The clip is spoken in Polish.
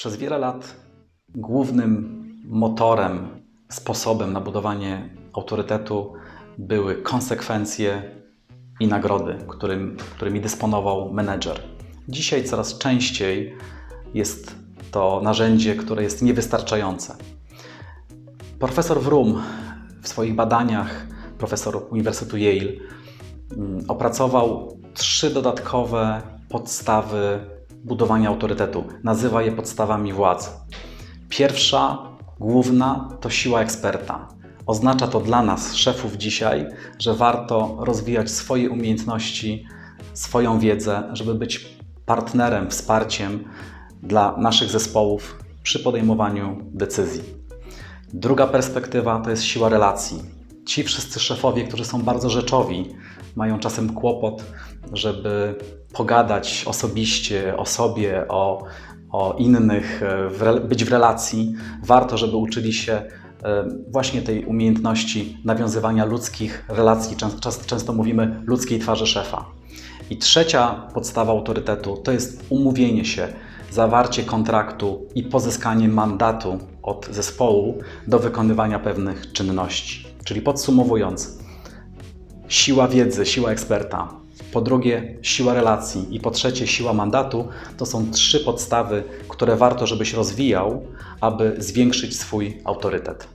Przez wiele lat głównym motorem, sposobem na budowanie autorytetu były konsekwencje i nagrody, którym, którymi dysponował menedżer. Dzisiaj coraz częściej jest to narzędzie, które jest niewystarczające. Profesor Wrum w swoich badaniach, profesor Uniwersytetu Yale, mm, opracował trzy dodatkowe podstawy budowania autorytetu. Nazywa je podstawami władzy. Pierwsza, główna, to siła eksperta. Oznacza to dla nas, szefów dzisiaj, że warto rozwijać swoje umiejętności, swoją wiedzę, żeby być partnerem, wsparciem dla naszych zespołów przy podejmowaniu decyzji. Druga perspektywa to jest siła relacji. Ci wszyscy szefowie, którzy są bardzo rzeczowi, mają czasem kłopot, żeby pogadać osobiście o sobie, o, o innych, e, w, być w relacji. Warto, żeby uczyli się e, właśnie tej umiejętności nawiązywania ludzkich relacji. Często, często mówimy ludzkiej twarzy szefa. I trzecia podstawa autorytetu to jest umówienie się, zawarcie kontraktu i pozyskanie mandatu od zespołu do wykonywania pewnych czynności. Czyli podsumowując, siła wiedzy, siła eksperta, po drugie siła relacji. I po trzecie siła mandatu. To są trzy podstawy, które warto, żebyś rozwijał, aby zwiększyć swój autorytet.